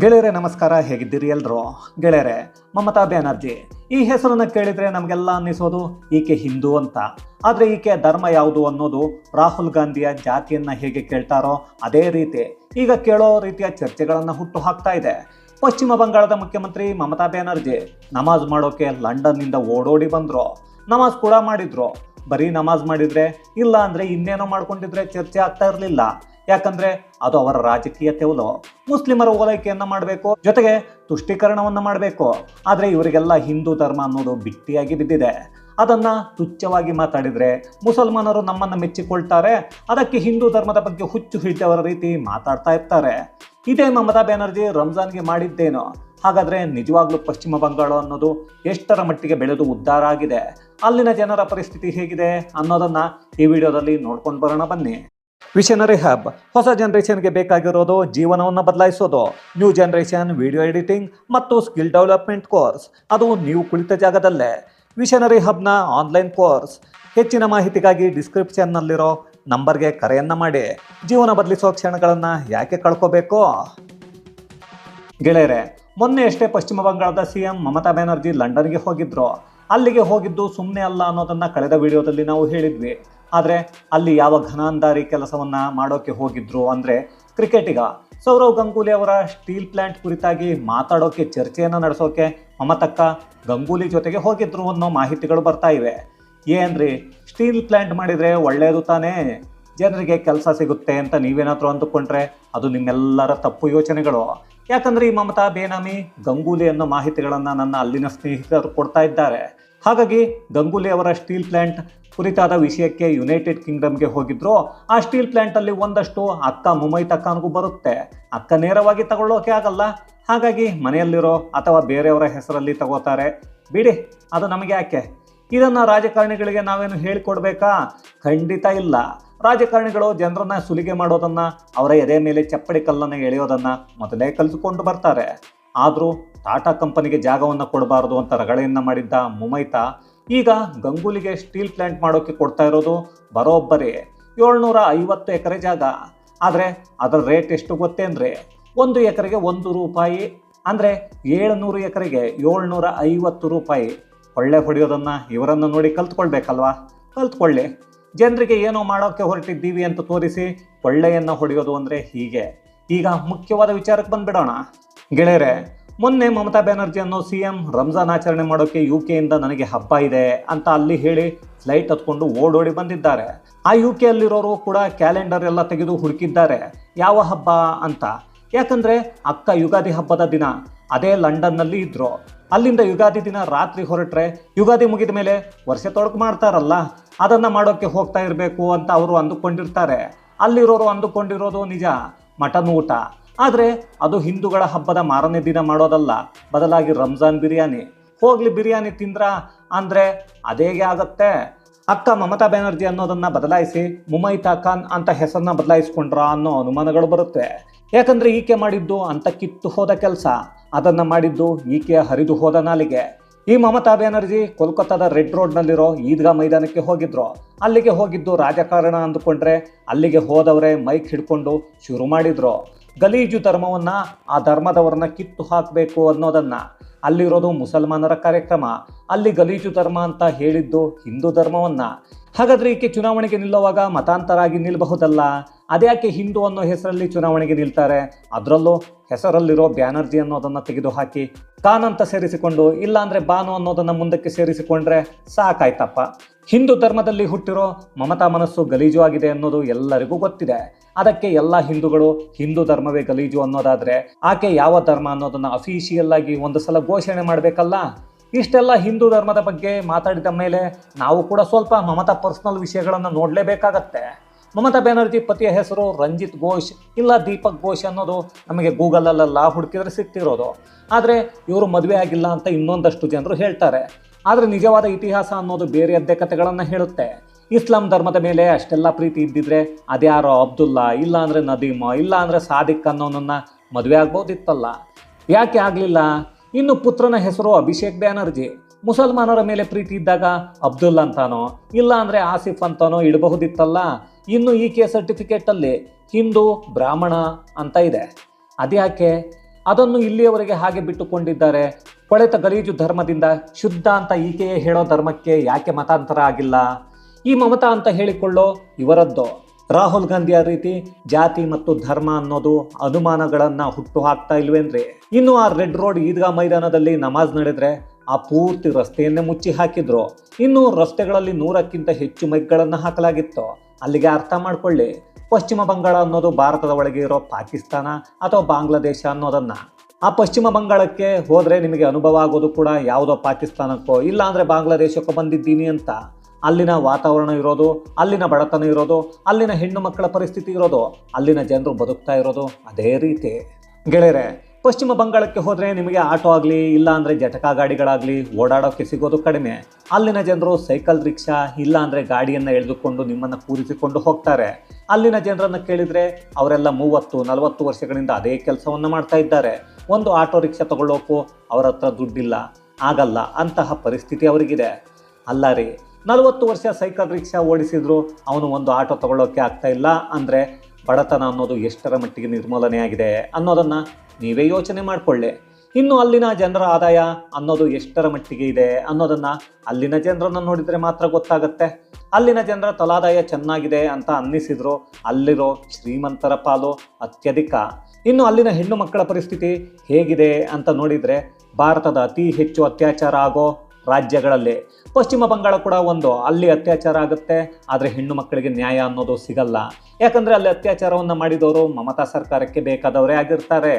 ಗೆಳೆಯರೆ, ನಮಸ್ಕಾರ. ಹೇಗಿದ್ದೀರಿ ಎಲ್ರು? ಗೆಳೆಯರೆ, ಮಮತಾ ಬ್ಯಾನರ್ಜಿ, ಈ ಹೆಸರನ್ನ ಕೇಳಿದ್ರೆ ನಮಗೆಲ್ಲ ಅನ್ನಿಸೋದು ಈಕೆ ಹಿಂದೂ ಅಂತ. ಆದರೆ ಈಕೆ ಧರ್ಮ ಯಾವುದು ಅನ್ನೋದು ರಾಹುಲ್ ಗಾಂಧಿಯ ಜಾತಿಯನ್ನ ಹೇಗೆ ಕೇಳ್ತಾರೋ ಅದೇ ರೀತಿ. ಈಗ ಕೇಳೋ ರೀತಿಯ ಚರ್ಚೆಗಳನ್ನು ಹುಟ್ಟು ಹಾಕ್ತಾ ಇದೆ. ಪಶ್ಚಿಮ ಬಂಗಾಳದ ಮುಖ್ಯಮಂತ್ರಿ ಮಮತಾ ಬ್ಯಾನರ್ಜಿ ನಮಾಜ್ ಮಾಡೋಕೆ ಲಂಡನ್ನಿಂದ ಓಡೋಡಿ ಬಂದರು. ನಮಾಜ್ ಕೂಡ ಮಾಡಿದ್ರು. ಬರೀ ನಮಾಜ್ ಮಾಡಿದ್ರೆ ಇಲ್ಲ ಅಂದ್ರೆ ಇನ್ನೇನೋ ಮಾಡ್ಕೊಂಡಿದ್ರೆ ಚರ್ಚೆ ಆಗ್ತಾ ಇರಲಿಲ್ಲ. ಯಾಕಂದ್ರೆ ಅದು ಅವರ ರಾಜಕೀಯ ತೆವಲು. ಮುಸ್ಲಿಮರ ಓಲೈಕೆಯನ್ನ ಮಾಡಬೇಕು, ಜೊತೆಗೆ ತುಷ್ಟೀಕರಣವನ್ನ ಮಾಡಬೇಕು. ಆದರೆ ಇವರಿಗೆಲ್ಲ ಹಿಂದೂ ಧರ್ಮ ಅನ್ನೋದು ಬಿಟ್ಟಿಯಾಗಿ ಬಿದ್ದಿದೆ. ಅದನ್ನ ತುಚ್ಛವಾಗಿ ಮಾತಾಡಿದ್ರೆ ಮುಸಲ್ಮಾನರು ನಮ್ಮನ್ನ ಮೆಚ್ಚಿಕೊಳ್ತಾರೆ, ಅದಕ್ಕೆ ಹಿಂದೂ ಧರ್ಮದ ಬಗ್ಗೆ ಹುಚ್ಚು ಹಿಡಿದವರ ರೀತಿ ಮಾತಾಡ್ತಾ ಇರ್ತಾರೆ. ಇದೇ ಮಮತಾ ಬ್ಯಾನರ್ಜಿ ರಂಜಾನ್ಗೆ ಮಾಡಿದ್ದೇನು. ಹಾಗಾದ್ರೆ ನಿಜವಾಗ್ಲೂ ಪಶ್ಚಿಮ ಬಂಗಾಳ ಅನ್ನೋದು ಎಷ್ಟರ ಮಟ್ಟಿಗೆ ಬೆಳೆದು ಉದ್ಧಾರ ಆಗಿದೆ? ಅಲ್ಲಿನ ಜನರ ಪರಿಸ್ಥಿತಿ ಹೇಗಿದೆ ಅನ್ನೋದನ್ನ ಈ ವಿಡಿಯೋದಲ್ಲಿ ನೋಡ್ಕೊಂಡು ಬರೋಣ ಬನ್ನಿ. Visionary hub. ಹೊಸ ಜನರೇಷನ್ಗೆ ಬೇಕಾಗಿರೋದು ಜೀವನವನ್ನು ಬದಲಾಯಿಸೋದು. ನ್ಯೂ ಜನರೇಷನ್ ವಿಡಿಯೋ ಎಡಿಟಿಂಗ್ ಮತ್ತು ಸ್ಕಿಲ್ ಡೆವಲಪ್ಮೆಂಟ್ ಕೋರ್ಸ್. ಅದು ನೀವು ಕುಳಿತ ಜಾಗದಲ್ಲೇ. ವಿಷನರಿ ಹಬ್ನ ಆನ್ಲೈನ್ ಕೋರ್ಸ್. ಹೆಚ್ಚಿನ ಮಾಹಿತಿಗಾಗಿ ಡಿಸ್ಕ್ರಿಪ್ಷನ್ನಲ್ಲಿರೋ ನಂಬರ್ಗೆ ಕರೆಯನ್ನು ಮಾಡಿ. ಜೀವನ ಬದಲಿಸೋ ಕ್ಷಣಗಳನ್ನು ಯಾಕೆ ಕಳ್ಕೋಬೇಕು? ಗೆಳೆಯರೆ, ಮೊನ್ನೆ ಅಷ್ಟೇ ಪಶ್ಚಿಮ ಬಂಗಾಳದ ಸಿಎಂ ಮಮತಾ ಬ್ಯಾನರ್ಜಿ ಲಂಡನ್ಗೆ ಹೋಗಿದ್ರು. ಅಲ್ಲಿಗೆ ಹೋಗಿದ್ದು ಸುಮ್ಮನೆ ಅಲ್ಲ ಅನ್ನೋದನ್ನು ಕಳೆದ ವಿಡಿಯೋದಲ್ಲಿ ನಾವು ಹೇಳಿದ್ವಿ. ಆದರೆ ಅಲ್ಲಿ ಯಾವ ಘನಾಂಧಾರಿ ಕೆಲಸವನ್ನು ಮಾಡೋಕ್ಕೆ ಹೋಗಿದ್ರು ಅಂದರೆ ಕ್ರಿಕೆಟಿಗ. ಸೌರವ್ ಗಂಗೂಲಿ ಅವರ ಸ್ಟೀಲ್ ಪ್ಲಾಂಟ್ ಕುರಿತಾಗಿ ಮಾತಾಡೋಕೆ, ಚರ್ಚೆಯನ್ನು ನಡೆಸೋಕೆ ಮಮತಕ್ಕ ಗಂಗೂಲಿ ಜೊತೆಗೆ ಹೋಗಿದ್ರು ಅನ್ನೋ ಮಾಹಿತಿಗಳು ಬರ್ತಾ ಇವೆ. ಏನ್ರಿ ಸ್ಟೀಲ್ ಪ್ಲಾಂಟ್ ಮಾಡಿದರೆ ಒಳ್ಳೆಯದು ತಾನೇ? ಜನರಿಗೆ ಕೆಲಸ ಸಿಗುತ್ತೆ ಅಂತ ನೀವೇನಾದರೂ ಅಂದುಕೊಂಡ್ರೆ ಅದು ನಿಮ್ಮೆಲ್ಲರ ತಪ್ಪು ಯೋಚನೆಗಳು. ಯಾಕಂದರೆ ಈ ಮಮತಾ ಬೇನಾಮಿ ಗಂಗೂಲಿ ಅನ್ನೋ ಮಾಹಿತಿಗಳನ್ನು ನನ್ನ ಅಲ್ಲಿನ ಸ್ನೇಹಿತರು ಕೊಡ್ತಾ ಇದ್ದಾರೆ. ಹಾಗಾಗಿ ಗಂಗೂಲಿ ಅವರ ಸ್ಟೀಲ್ ಪ್ಲಾಂಟ್ ಕುರಿತಾದ ವಿಷಯಕ್ಕೆ ಯುನೈಟೆಡ್ ಕಿಂಗ್ಡಮ್ಗೆ ಹೋಗಿದ್ರು, ಆ ಸ್ಟೀಲ್ ಪ್ಲಾಂಟ್ ಅಲ್ಲಿ ಒಂದಷ್ಟು ಅಕ್ಕ ಮುಂಬೈ ತಕ್ಕನಿಗೂ ಬರುತ್ತೆ. ಅಕ್ಕ ನೇರವಾಗಿ ತಗೊಳ್ಳೋಕೆ ಆಗಲ್ಲ. ಹಾಗಾಗಿ ಮನೆಯಲ್ಲಿರೋ ಅಥವಾ ಬೇರೆಯವರ ಹೆಸರಲ್ಲಿ ತಗೋತಾರೆ. ಬಿಡಿ, ಅದು ನಮಗೆ ಯಾಕೆ? ಇದನ್ನ ರಾಜಕಾರಣಿಗಳಿಗೆ ನಾವೇನು ಹೇಳಿಕೊಡ್ಬೇಕಾ? ಖಂಡಿತ ಇಲ್ಲ. ರಾಜಕಾರಣಿಗಳು ಜನರನ್ನ ಸುಲಿಗೆ ಮಾಡೋದನ್ನ, ಅವರ ಎದೆ ಮೇಲೆ ಚಪ್ಪಡಿ ಕಲ್ಲನ್ನು ಎಳೆಯೋದನ್ನ ಮೊದಲೇ ಕಲಿತುಕೊಂಡು ಬರ್ತಾರೆ. ಆದರೂ ಟಾಟಾ ಕಂಪನಿಗೆ ಜಾಗವನ್ನು ಕೊಡಬಾರದು ಅಂತ ರಗಳೆಯನ್ನ ಮಾಡಿದ್ದ ಮುಮೈತಾ, ಈಗ ಗಂಗೂಲಿಗೆ ಸ್ಟೀಲ್ ಪ್ಲಾಂಟ್ ಮಾಡೋಕೆ ಕೊಡ್ತಾ ಇರೋದು ಬರೋಬ್ಬರಿ. ಏಳ್ನೂರ ಐವತ್ತು ಎಕರೆ ಜಾಗ. ಆದರೆ ಅದರ ರೇಟ್ ಎಷ್ಟು ಗೊತ್ತೇನ್ರಿ ಒಂದು ಎಕರೆಗೆ ಒಂದು ರೂಪಾಯಿ. ಅಂದರೆ ಏಳುನೂರು ಎಕರೆಗೆ ಏಳ್ನೂರ ಐವತ್ತು ರೂಪಾಯಿ. ಒಳ್ಳೆ ಹೊಡೆಯೋದನ್ನು ಇವರನ್ನು ನೋಡಿ ಕಲ್ತ್ಕೊಳ್ಬೇಕಲ್ವಾ? ಕಲ್ತ್ಕೊಳ್ಳಿ. ಜನರಿಗೆ ಏನೋ ಮಾಡೋಕ್ಕೆ ಹೊರಟಿದ್ದೀವಿ ಅಂತ ತೋರಿಸಿ ಕೊಳ್ಳೆಯನ್ನು ಹೊಡೆಯೋದು ಅಂದರೆ ಹೀಗೆ. ಈಗ ಮುಖ್ಯವಾದ ವಿಚಾರಕ್ಕೆ ಬಂದುಬಿಡೋಣ. ಗೆಳೆಯರೆ ಮೊನ್ನೆ ಮಮತಾ ಬ್ಯಾನರ್ಜಿ ಅನ್ನೋ ಸಿ ಎಂ ರಂಜಾನ್ ಆಚರಣೆ ಮಾಡೋಕೆ ಯು ಕೆಯಿಂದ ನನಗೆ ಹಬ್ಬ ಇದೆ ಅಂತ ಅಲ್ಲಿ ಹೇಳಿ ಫ್ಲೈಟ್ ಹತ್ಕೊಂಡು ಓಡೋಡಿ ಬಂದಿದ್ದಾರೆ. ಆ ಯು ಕೆ ಅಲ್ಲಿರೋರು ಕೂಡ ಕ್ಯಾಲೆಂಡರ್ ಎಲ್ಲ ತೆಗೆದು ಹುಡುಕಿದ್ದಾರೆ. ಯಾವ ಹಬ್ಬ ಅಂತ. ಯಾಕಂದ್ರೆ ಅಕ್ಕ ಯುಗಾದಿ ಹಬ್ಬದ ದಿನ. ಅದೇ ಲಂಡನ್ನಲ್ಲಿ ಇದ್ರು. ಅಲ್ಲಿಂದ ಯುಗಾದಿ ದಿನ ರಾತ್ರಿ ಹೊರಟ್ರೆ ಯುಗಾದಿ ಮುಗಿದ ಮೇಲೆ ವರ್ಷ ತೊಡಕು ಮಾಡ್ತಾರಲ್ಲ. ಅದನ್ನ ಮಾಡೋಕ್ಕೆ ಹೋಗ್ತಾ ಇರಬೇಕು ಅಂತ ಅವರು ಅಂದುಕೊಂಡಿರ್ತಾರೆ. ಅಲ್ಲಿರೋರು ಅಂದುಕೊಂಡಿರೋದು ನಿಜ. ಮಟನ್ ಊಟ. ಆದರೆ ಅದು ಹಿಂದೂಗಳ ಹಬ್ಬದ ಮಾರನೇ ದಿನ ಮಾಡೋದಲ್ಲ. ಬದಲಾಗಿ ರಂಜಾನ್ ಬಿರಿಯಾನಿ. ಹೋಗ್ಲಿ ಬಿರಿಯಾನಿ ತಿಂದ್ರ ಅಂದರೆ ಅದೇಗೆ ಆಗತ್ತೆ. ಅಕ್ಕ ಮಮತಾ ಬ್ಯಾನರ್ಜಿ ಅನ್ನೋದನ್ನು ಬದಲಾಯಿಸಿ ಮುಮೈತಾ ಖಾನ್ ಅಂತ ಹೆಸರನ್ನ ಬದಲಾಯಿಸ್ಕೊಂಡ್ರ ಅನ್ನೋ ಅನುಮಾನಗಳು ಬರುತ್ತೆ. ಯಾಕಂದರೆ ಈಕೆ ಮಾಡಿದ್ದು ಅಂತ ಕಿತ್ತು ಹೋದ ಕೆಲಸ. ಅದನ್ನು ಮಾಡಿದ್ದು ಈಕೆಯ ಹರಿದು ಹೋದ ನಾಲಿಗೆ. ಈ ಮಮತಾ ಬ್ಯಾನರ್ಜಿ ಕೋಲ್ಕತ್ತಾದ ರೆಡ್ ರೋಡ್ನಲ್ಲಿರೋ ಈದ್ಗಾ ಮೈದಾನಕ್ಕೆ ಹೋಗಿದ್ರು. ಅಲ್ಲಿಗೆ ಹೋಗಿದ್ದು ರಾಜಕಾರಣ ಅಂದುಕೊಂಡ್ರೆ ಅಲ್ಲಿಗೆ ಹೋದವರೇ ಮೈಕ್ ಹಿಡ್ಕೊಂಡು ಶುರು ಮಾಡಿದ್ರು. ಗಲೀಜು ಧರ್ಮವನ್ನು ಆ ಧರ್ಮದವರನ್ನ ಕಿತ್ತು ಹಾಕಬೇಕು ಅನ್ನೋದನ್ನು. ಅಲ್ಲಿರೋದು ಮುಸಲ್ಮಾನರ ಕಾರ್ಯಕ್ರಮ. ಅಲ್ಲಿ ಗಲೀಜು ಧರ್ಮ ಅಂತ ಹೇಳಿದ್ದು ಹಿಂದೂ ಧರ್ಮವನ್ನು. ಹಾಗಾದರೆ ಈಕೆ ಚುನಾವಣೆಗೆ ನಿಲ್ಲುವಾಗ ಮತಾಂತರ ಆಗಿ ನಿಲ್ಲಬಹುದಲ್ಲ ಅದ್ಯಾಕೆ ಹಿಂದೂ ಅನ್ನೋ ಹೆಸರಲ್ಲಿ ಚುನಾವಣೆಗೆ ನಿಲ್ತಾರೆ? ಅದರಲ್ಲೂ ಹೆಸರಲ್ಲಿರೋ ಬ್ಯಾನರ್ಜಿ ಅನ್ನೋದನ್ನು ತೆಗೆದುಹಾಕಿ ಖಾನ್ ಅಂತ ಸೇರಿಸಿಕೊಂಡು ಇಲ್ಲಾಂದರೆ ಬಾನು ಅನ್ನೋದನ್ನು ಮುಂದಕ್ಕೆ ಸೇರಿಸಿಕೊಂಡ್ರೆ ಸಾಕಾಯ್ತಪ್ಪ. ಹಿಂದೂ ಧರ್ಮದಲ್ಲಿ ಹುಟ್ಟಿರೋ ಮಮತಾ ಮನಸ್ಸು ಗಲೀಜು ಆಗಿದೆ ಅನ್ನೋದು ಎಲ್ಲರಿಗೂ ಗೊತ್ತಿದೆ. ಅದಕ್ಕೆ ಎಲ್ಲ ಹಿಂದೂಗಳು ಹಿಂದೂ ಧರ್ಮವೇ ಗಲೀಜು ಅನ್ನೋದಾದ್ರೆ ಆಕೆ ಯಾವ ಧರ್ಮ ಅನ್ನೋದನ್ನ ಅಫಿಷಿಯಲ್ ಆಗಿ ಒಂದು ಸಲ ಘೋಷಣೆ ಮಾಡಬೇಕಲ್ಲ? ಇಷ್ಟೆಲ್ಲ ಹಿಂದೂ ಧರ್ಮದ ಬಗ್ಗೆ ಮಾತಾಡಿದ ಮೇಲೆ ನಾವು ಕೂಡ ಸ್ವಲ್ಪ ಮಮತಾ ಪರ್ಸನಲ್ ವಿಷಯಗಳನ್ನು ನೋಡಲೇಬೇಕಾಗತ್ತೆ. ಮಮತಾ ಬ್ಯಾನರ್ಜಿ ಪತಿಯ ಹೆಸರು ರಂಜಿತ್ ಘೋಷ್ ಇಲ್ಲ ದೀಪಕ್ ಘೋಷ್ ಅನ್ನೋದು ನಮಗೆ ಗೂಗಲಲ್ಲೆಲ್ಲ ಹುಡುಕಿದ್ರೆ ಸಿಗ್ತಿರೋದು ಆದರೆ ಇವರು ಮದುವೆ ಆಗಿಲ್ಲ ಅಂತ ಇನ್ನೊಂದಷ್ಟು ಜನರು ಹೇಳ್ತಾರೆ. ಆದರೆ ನಿಜವಾದ ಇತಿಹಾಸ ಅನ್ನೋದು ಬೇರೆಯದ್ದೇ ಕಥೆಗಳನ್ನು ಹೇಳುತ್ತೆ. ಇಸ್ಲಾಂ ಧರ್ಮದ ಮೇಲೆ ಅಷ್ಟೆಲ್ಲ ಪ್ರೀತಿ ಇದ್ದಿದ್ರೆ ಅದ್ಯಾರೋ ಅಬ್ದುಲ್ಲಾ ಇಲ್ಲ ಅಂದರೆ ನದೀಮ ಇಲ್ಲ ಅಂದರೆ ಸಾದಿಕ್ ಅನ್ನೋನನ್ನ ಮದುವೆ ಆಗ್ಬೋದಿತ್ತಲ್ಲ. ಯಾಕೆ ಆಗಲಿಲ್ಲ? ಇನ್ನು ಪುತ್ರನ ಹೆಸರು ಅಭಿಷೇಕ್ ಬ್ಯಾನರ್ಜಿ. ಮುಸಲ್ಮಾನರ ಮೇಲೆ ಪ್ರೀತಿ ಇದ್ದಾಗ ಅಬ್ದುಲ್ ಅಂತಾನೋ ಇಲ್ಲ ಅಂದರೆ ಆಸಿಫ್ ಅಂತಾನೋ ಇಡಬಹುದಿತ್ತಲ್ಲ. ಇನ್ನು ಈ ಈಕೆಯ ಸರ್ಟಿಫಿಕೇಟಲ್ಲಿ ಹಿಂದೂ, ಬ್ರಾಹ್ಮಣ ಅಂತ ಇದೆ. ಅದ್ಯಾಕೆ? ಅದನ್ನು ಇಲ್ಲಿಯವರೆಗೆ ಹಾಗೆ ಬಿಟ್ಟುಕೊಂಡಿದ್ದಾರೆ? ಕೊಳೆತ ಗಲೀಜು ಧರ್ಮದಿಂದ ಶುದ್ಧ ಅಂತ ಈಕೆಯೇ ಹೇಳೋ ಧರ್ಮಕ್ಕೆ ಯಾಕೆ ಮತಾಂತರ ಆಗಿಲ್ಲ? ಈ ಮಮತಾ ಅಂತ ಹೇಳಿಕೊಳ್ಳೋ ಇವರದ್ದು? ರಾಹುಲ್ ಗಾಂಧಿಯ ರೀತಿ ಜಾತಿ ಮತ್ತು ಧರ್ಮ ಅನ್ನೋದು ಅನುಮಾನಗಳನ್ನ ಹುಟ್ಟು ಹಾಕ್ತಾ ಇಲ್ವೇನ್ರಿ? ಇನ್ನು ಆ ರೆಡ್ ರೋಡ್ ಈದ್ಗಾ ಮೈದಾನದಲ್ಲಿ ನಮಾಜ್ ನಡೆದ್ರೆ ಆ ಪೂರ್ತಿ ರಸ್ತೆಯನ್ನೇ ಮುಚ್ಚಿ ಹಾಕಿದ್ರು. ಇನ್ನು ರಸ್ತೆಗಳಲ್ಲಿ ನೂರಕ್ಕಿಂತ ಹೆಚ್ಚು ಮೈಕ್ಗಳನ್ನು ಹಾಕಲಾಗಿತ್ತು. ಅಲ್ಲಿಗೆ ಅರ್ಥ ಮಾಡ್ಕೊಳ್ಳಿ. ಪಶ್ಚಿಮ ಬಂಗಾಳ ಅನ್ನೋದು ಭಾರತದ ಒಳಗೆ ಇರೋ ಪಾಕಿಸ್ತಾನ ಅಥವಾ ಬಾಂಗ್ಲಾದೇಶ ಅನ್ನೋದನ್ನ. ಆ ಪಶ್ಚಿಮ ಬಂಗಾಳಕ್ಕೆ ಹೋದರೆ ನಿಮಗೆ ಅನುಭವ ಆಗೋದು ಕೂಡ ಯಾವುದೋ ಪಾಕಿಸ್ತಾನಕ್ಕೋ, ಇಲ್ಲ ಅಂದರೆ ಬಾಂಗ್ಲಾದೇಶಕ್ಕೋ ಬಂದಿದ್ದೀನಿ ಅಂತ. ಅಲ್ಲಿನ ವಾತಾವರಣ ಇರೋದು, ಅಲ್ಲಿನ ಬಡತನ ಇರೋದು, ಅಲ್ಲಿನ ಹೆಣ್ಣು ಮಕ್ಕಳ ಪರಿಸ್ಥಿತಿ ಇರೋದು, ಅಲ್ಲಿನ ಜನರು ಬದುಕ್ತಾ ಇರೋದು ಅದೇ ರೀತಿ. ಗೆಳೆಯರೆ ಪಶ್ಚಿಮ ಬಂಗಾಳಕ್ಕೆ ಹೋದರೆ ನಿಮಗೆ ಆಟೋ ಆಗಲಿ, ಇಲ್ಲ ಅಂದರೆ ಜಟಕ ಗಾಡಿಗಳಾಗಲಿ ಓಡಾಡೋಕ್ಕೆ ಸಿಗೋದು ಕಡಿಮೆ. ಅಲ್ಲಿನ ಜನರು ಸೈಕಲ್, ರಿಕ್ಷಾ, ಇಲ್ಲ ಅಂದರೆ ಗಾಡಿಯನ್ನು ಎಳೆದುಕೊಂಡು ನಿಮ್ಮನ್ನು ಕೂರಿಸಿಕೊಂಡು ಹೋಗ್ತಾರೆ. ಅಲ್ಲಿನ ಜನರನ್ನು ಕೇಳಿದರೆ ಅವರೆಲ್ಲ ಮೂವತ್ತು, ನಲವತ್ತು ವರ್ಷಗಳಿಂದ ಅದೇ ಕೆಲಸವನ್ನು ಮಾಡ್ತಾ ಇದ್ದಾರೆ. ಒಂದು ಆಟೋ, ರಿಕ್ಷಾ ತಗೊಳ್ಳೋಕ್ಕೂ ಅವರ ಹತ್ರ ದುಡ್ಡಿಲ್ಲ. ಆಗಲ್ಲ, ಅಂತಹ ಪರಿಸ್ಥಿತಿ ಅವರಿಗಿದೆ. ಅಲ್ಲ ರೀ, ನಲವತ್ತು ವರ್ಷ ಸೈಕಲ್, ರಿಕ್ಷಾ ಓಡಿಸಿದ್ರು ಅವನು ಒಂದು ಆಟೋ ತಗೊಳ್ಳೋಕ್ಕೆ ಆಗ್ತಾ ಇಲ್ಲ ಅಂದರೆ ಬಡತನ ಅನ್ನೋದು ಎಷ್ಟರ ಮಟ್ಟಿಗೆ ನಿರ್ಮೂಲನೆ ಆಗಿದೆ ಅನ್ನೋದನ್ನು ನೀವೇ ಯೋಚನೆ ಮಾಡಿಕೊಳ್ಳಿ. ಇನ್ನು ಅಲ್ಲಿನ ಜನರ ಆದಾಯ ಅನ್ನೋದು ಎಷ್ಟರ ಮಟ್ಟಿಗೆ ಇದೆ ಅನ್ನೋದನ್ನು ಅಲ್ಲಿನ ಜನರನ್ನು ನೋಡಿದರೆ ಮಾತ್ರ ಗೊತ್ತಾಗುತ್ತೆ. ಅಲ್ಲಿನ ಜನರ ತಲಾದಾಯ ಚೆನ್ನಾಗಿದೆ ಅಂತ ಅನ್ನಿಸಿದ್ರು ಅಲ್ಲಿರೋ ಶ್ರೀಮಂತರ ಪಾಲು ಅತ್ಯಧಿಕ. ಇನ್ನು ಅಲ್ಲಿನ ಹೆಣ್ಣು ಮಕ್ಕಳ ಪರಿಸ್ಥಿತಿ ಹೇಗಿದೆ ಅಂತ ನೋಡಿದರೆ ಭಾರತದ ಅತಿ ಹೆಚ್ಚು ಅತ್ಯಾಚಾರ ಆಗೋ ರಾಜ್ಯಗಳಲ್ಲಿ. ಪಶ್ಚಿಮ ಬಂಗಾಳ ಕೂಡ ಒಂದು. ಅಲ್ಲಿ ಅತ್ಯಾಚಾರ ಆಗುತ್ತೆ, ಆದರೆ ಹೆಣ್ಣು ಮಕ್ಕಳಿಗೆ ನ್ಯಾಯ ಅನ್ನೋದು ಸಿಗಲ್ಲ. ಯಾಕಂದರೆ ಅಲ್ಲಿ ಅತ್ಯಾಚಾರವನ್ನು ಮಾಡಿದವರು ಮಮತಾ ಸರ್ಕಾರಕ್ಕೆ ಬೇಕಾದವರೇ ಆಗಿರ್ತಾರೆ.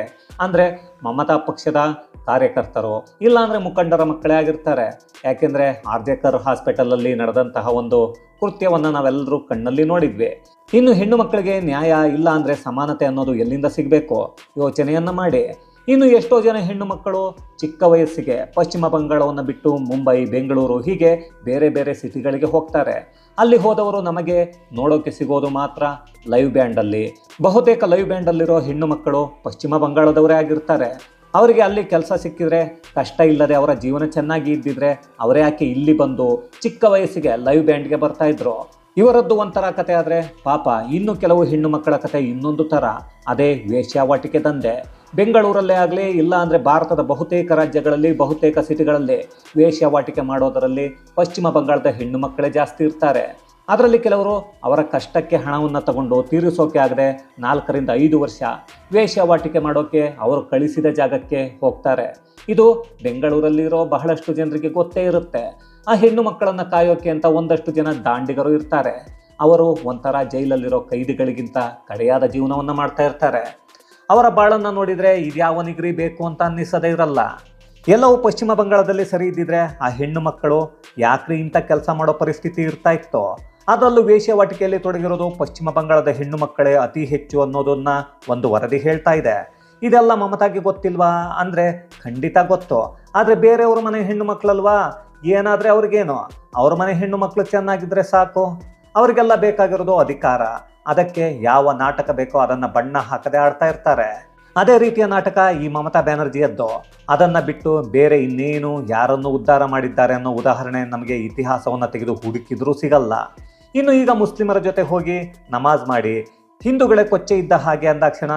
ಅಂದರೆ ಮಮತಾ ಪಕ್ಷದ ಕಾರ್ಯಕರ್ತರು, ಇಲ್ಲಾಂದರೆ ಮುಖಂಡರ ಮಕ್ಕಳೇ ಆಗಿರ್ತಾರೆ. ಯಾಕೆಂದರೆ ಆರ್ಜೇಕರ್ ಹಾಸ್ಪಿಟಲಲ್ಲಿ ನಡೆದಂತಹ ಒಂದು ಕೃತ್ಯವನ್ನು ನಾವೆಲ್ಲರೂ ಕಣ್ಣಲ್ಲಿ ನೋಡಿದ್ವಿ. ಇನ್ನು ಹೆಣ್ಣು ಮಕ್ಕಳಿಗೆ ನ್ಯಾಯ ಇಲ್ಲ ಅಂದರೆ ಸಮಾನತೆ ಅನ್ನೋದು ಎಲ್ಲಿಂದ ಸಿಗಬೇಕು? ಯೋಚನೆಯನ್ನು ಮಾಡಿ. ಇನ್ನು ಎಷ್ಟೋ ಜನ ಹೆಣ್ಣು ಮಕ್ಕಳು ಚಿಕ್ಕ ವಯಸ್ಸಿಗೆ ಪಶ್ಚಿಮ ಬಂಗಾಳವನ್ನು ಬಿಟ್ಟು ಮುಂಬೈ, ಬೆಂಗಳೂರು ಹೀಗೆ ಬೇರೆ ಬೇರೆ ಸಿಟಿಗಳಿಗೆ ಹೋಗ್ತಾರೆ. ಅಲ್ಲಿ ಹೋದವರು ನಮಗೆ ನೋಡೋಕೆ ಸಿಗೋದು ಮಾತ್ರ ಲೈವ್ ಬ್ಯಾಂಡಲ್ಲಿ. ಬಹುತೇಕ ಲೈವ್ ಬ್ಯಾಂಡಲ್ಲಿರೋ ಹೆಣ್ಣು ಮಕ್ಕಳು ಪಶ್ಚಿಮ ಬಂಗಾಳದವರೇ ಆಗಿರ್ತಾರೆ. ಅವರಿಗೆ ಅಲ್ಲಿ ಕೆಲಸ ಸಿಕ್ಕಿದ್ರೆ, ಕಷ್ಟ ಇಲ್ಲದೆ ಅವರ ಜೀವನ ಚೆನ್ನಾಗಿ ಇದ್ದಿದ್ರೆ ಅವರೇ ಯಾಕೆ ಇಲ್ಲಿ ಬಂದು ಚಿಕ್ಕ ವಯಸ್ಸಿಗೆ ಲೈವ್ ಬ್ಯಾಂಡ್ಗೆ ಬರ್ತಾ ಇದ್ರು. ಇವರದ್ದು ಒಂಥರ ಕತೆ ಆದರೆ ಪಾಪ ಇನ್ನು ಕೆಲವು ಹೆಣ್ಣು ಮಕ್ಕಳ ಕತೆ ಇನ್ನೊಂದು ಥರ. ಅದೇ ವೇಶ್ಯಾವಾಟಿಕೆ ದಂಧೆ. ಬೆಂಗಳೂರಲ್ಲೇ ಆಗಲಿ, ಇಲ್ಲ ಅಂದರೆ ಭಾರತದ ಬಹುತೇಕ ರಾಜ್ಯಗಳಲ್ಲಿ, ಬಹುತೇಕ ಸಿಟಿಗಳಲ್ಲಿ ವೇಶ್ಯಾವಾಟಿಕೆ ಮಾಡೋದರಲ್ಲಿ ಪಶ್ಚಿಮ ಬಂಗಾಳದ ಹೆಣ್ಣು ಮಕ್ಕಳೇ ಜಾಸ್ತಿ ಇರ್ತಾರೆ. ಅದರಲ್ಲಿ ಕೆಲವರು ಅವರ ಕಷ್ಟಕ್ಕೆ ಹಣವನ್ನು ತಗೊಂಡು ತೀರಿಸೋಕೆ ಆಗದೆ ನಾಲ್ಕರಿಂದ ಐದು ವರ್ಷ ವೇಶ್ಯಾವಾಟಿಕೆ ಮಾಡೋಕ್ಕೆ ಅವರು ಕಳಿಸಿದ ಜಾಗಕ್ಕೆ ಹೋಗ್ತಾರೆ. ಇದು ಬೆಂಗಳೂರಲ್ಲಿರೋ ಬಹಳಷ್ಟು ಜನರಿಗೆ ಗೊತ್ತೇ ಇರುತ್ತೆ. ಆ ಹೆಣ್ಣು ಮಕ್ಕಳನ್ನು ಕಾಯೋಕೆ ಅಂತ ಒಂದಷ್ಟು ಜನ ದಾಂಡಿಗರು ಇರ್ತಾರೆ. ಅವರು ಒಂಥರ ಜೈಲಲ್ಲಿರೋ ಕೈದಿಗಳಿಗಿಂತ ಕಡೆಯಾದ ಜೀವನವನ್ನು ಮಾಡ್ತಾ ಇರ್ತಾರೆ. ಅವರ ಬಾಳನ್ನು ನೋಡಿದರೆ ಇದ್ಯಾವನಿಗ್ರಿ ಬೇಕು ಅಂತ ಅನ್ನಿಸದೇ ಇರಲ್ಲ. ಎಲ್ಲವೂ ಪಶ್ಚಿಮ ಬಂಗಾಳದಲ್ಲಿ ಸರಿ ಇದ್ದಿದ್ರೆ ಆ ಹೆಣ್ಣು ಮಕ್ಕಳು ಯಾಕ್ರಿ ಇಂಥ ಕೆಲಸ ಮಾಡೋ ಪರಿಸ್ಥಿತಿ ಇರ್ತಾ ಇತ್ತು? ಅದರಲ್ಲೂ ವೇಷವಾಟಿಕೆಯಲ್ಲಿ ತೊಡಗಿರೋದು ಪಶ್ಚಿಮ ಬಂಗಾಳದ ಹೆಣ್ಣು ಮಕ್ಕಳೇ ಅತಿ ಹೆಚ್ಚು ಅನ್ನೋದನ್ನ ಒಂದು ವರದಿ ಹೇಳ್ತಾ ಇದೆ. ಇದೆಲ್ಲ ಮಮತಾಗೆ ಗೊತ್ತಿಲ್ವಾ? ಅಂದರೆ ಖಂಡಿತ ಗೊತ್ತು. ಆದರೆ ಬೇರೆಯವ್ರ ಮನೆ ಹೆಣ್ಣು ಮಕ್ಕಳಲ್ವಾ? ಏನಾದರೆ ಅವ್ರಿಗೇನು? ಅವ್ರ ಮನೆ ಹೆಣ್ಣು ಮಕ್ಕಳು ಚೆನ್ನಾಗಿದ್ರೆ ಸಾಕು. ಅವರಿಗೆಲ್ಲ ಬೇಕಾಗಿರೋದು ಅಧಿಕಾರ. ಅದಕ್ಕೆ ಯಾವ ನಾಟಕ ಬೇಕೋ ಅದನ್ನು ಬಣ್ಣ ಹಾಕದೆ ಆಡ್ತಾ ಇರ್ತಾರೆ. ಅದೇ ರೀತಿಯ ನಾಟಕ ಈ ಮಮತಾ ಬ್ಯಾನರ್ಜಿಯದ್ದು ಅದನ್ನು ಬಿಟ್ಟು ಬೇರೆ ಇನ್ನೇನು ಯಾರನ್ನು ಉದ್ಧಾರ ಮಾಡಿದ್ದಾರೆ ಅನ್ನೋ ಉದಾಹರಣೆ ನಮಗೆ ಇತಿಹಾಸವನ್ನು ತೆಗೆದು ಹುಡುಕಿದ್ರೂ ಸಿಗಲ್ಲ. ಇನ್ನು ಈಗ ಮುಸ್ಲಿಮರ ಜೊತೆ ಹೋಗಿ ನಮಾಜ್ ಮಾಡಿ, ಹಿಂದೂಗಳೇ ಕೊಚ್ಚೆ ಇದ್ದ ಹಾಗೆ ಅಂದಾಕ್ಷಣ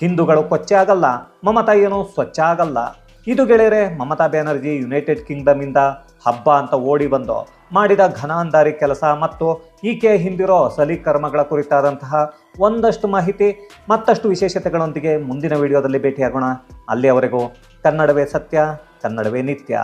ಹಿಂದೂಗಳು ಕೊಚ್ಚೆ ಆಗಲ್ಲ, ಮಮತಾ ಏನು ಸ್ವಚ್ಛ ಆಗಲ್ಲ. ಇದು ಗೆಳೆಯರೆ ಮಮತಾ ಬ್ಯಾನರ್ಜಿ ಯುನೈಟೆಡ್ ಕಿಂಗ್ಡಮ್ ಇಂದ ಹಬ್ಬ ಅಂತ ಓಡಿ ಬಂದು ಮಾಡಿದ ಘನಾಂಧಾರಿ ಕೆಲಸ ಮತ್ತು ಈಕೆ ಹಿಂದಿರೋ ಸಲಿ ಕರ್ಮಗಳ ಕುರಿತಾದಂತಹ ಒಂದಷ್ಟು ಮಾಹಿತಿ, ಮತ್ತಷ್ಟು ವಿಶೇಷತೆಗಳೊಂದಿಗೆ ಮುಂದಿನ ವಿಡಿಯೋದಲ್ಲಿ ಭೇಟಿಯಾಗೋಣ. ಅಲ್ಲಿಯವರೆಗೂ ಕನ್ನಡವೇ ಸತ್ಯ, ಕನ್ನಡವೇ ನಿತ್ಯ.